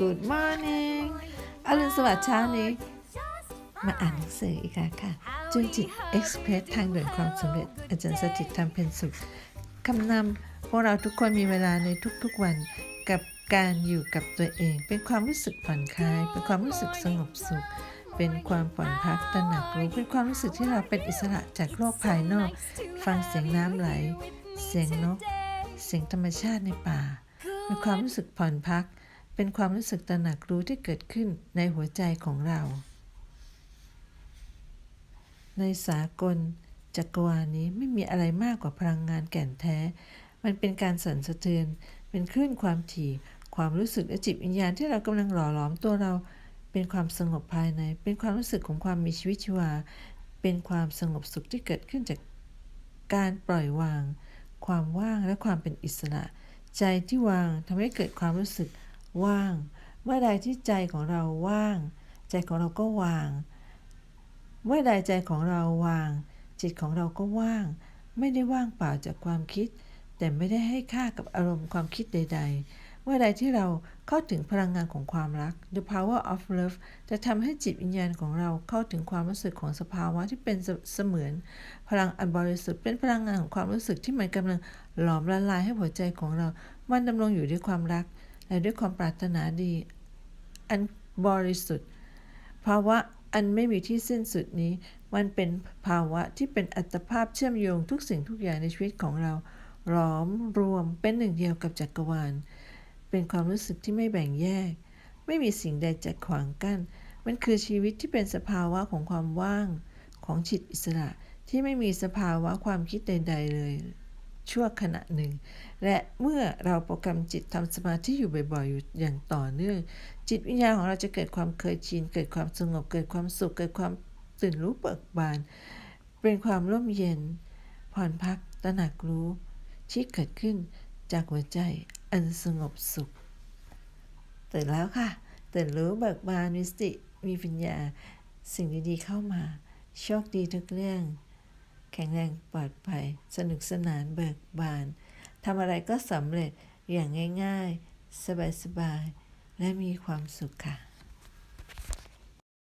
Good morning อรุณสวัสดิ์เช้านี้ มาอ่านหนังสืออีกแล้วค่ะ จุนจิต Express ทางเด่วนความสำเร็จ อาจารย์สถิตทำเพนสุขคำนำพวกเราทุกคนมีเวลาในทุกๆวันกับการอยู่กับตัวเอง เป็นความรู้สึกผ่อนคลาย เป็นความรู้สึกสงบสุข เป็นความผ่อนพักตระหนักรู้ เป็นความรู้สึกที่เราเป็นอิสระจากโลกภายนอก ฟังเสียงน้ำไหล เสียงนก เสียงธรรมชาติในป่าเป็นความรู้สึกผ่อนพัก เป็นความรู้สึกตระหนักรู้ที่เกิดขึ้นในหัวใจของเรา ในสากลจักรวาลนี้ไม่มีอะไรมากกว่าพลังงานแก่นแท้ มันเป็นการสั่นสะเทือน เป็นคลื่นความถี่ ความรู้สึกและจิตวิญญาณที่เรากำลังหล่อหลอมตัวเรา เป็นความสงบภายใน เป็นความรู้สึกของความมีชีวิตชีวา เป็นความสงบสุขที่เกิดขึ้นจากการปล่อยวาง ความว่างและความเป็นอิสระ ใจที่วางทำให้เกิดความรู้สึก ว่าง เมื่อใดที่ใจของเราว่าง ใจของเราก็วาง เมื่อใดใจของเราวาง จิตของเราก็ว่าง ไม่ได้ว่างเปล่าจากความคิด แต่ไม่ได้ให้ค่ากับอารมณ์ความคิดใด ๆ เมื่อใดที่เราเข้าถึงพลังงานของความรัก the power of love จะทำให้จิตวิญญาณของเราเข้าถึงความรู้สึกของสภาวะที่เป็นเสเสมือน พลังอันบริสุทธิ์เป็นพลังงานของความรู้สึกที่มันกำลังหลอมละลายให้หัวใจของเรา มันดำรงอยู่ด้วยความรัก และด้วยความปรารถนาดี อันบริสุทธิ์ภาวะอันไม่มีที่สิ้นสุดนี้ มันเป็นภาวะที่เป็นอัตภาพเชื่อมโยงทุกสิ่งทุกอย่างในชีวิตของเราหลอมรวมเป็นหนึ่งเดียวกับจักรวาล เป็นความรู้สึกที่ไม่แบ่งแยก ไม่มีสิ่งใดจะขวางกั้น มันคือชีวิตที่เป็นสภาวะของความว่างของจิตอิสระที่ไม่มีสภาวะความคิดใด ๆ เลย ชั่วขณะหนึ่ง และเมื่อเราโปรแกรมจิตทำสมาธิอยู่บ่อยๆอยู่อย่างต่อเนื่อง จิตวิญญาณของเราจะเกิดความเคยชิน เกิดความสงบ เกิดความสุข เกิดความตื่นรู้เบิกบาน เป็นความร่มเย็น ผ่อนพักตระหนักรู้ที่เกิดขึ้นจากหัวใจอันสงบสุข ตื่นแล้วค่ะ ตื่นรู้เบิกบานมีสติมีปัญญา สิ่งดีๆเข้ามา โชคดีทุกเรื่อง แข็งแรงปลอดภัย สนุกสนานเบิกบานทำอะไรก็สำเร็จอย่างง่าย ๆ สบาย ๆ และมีความสุขค่ะ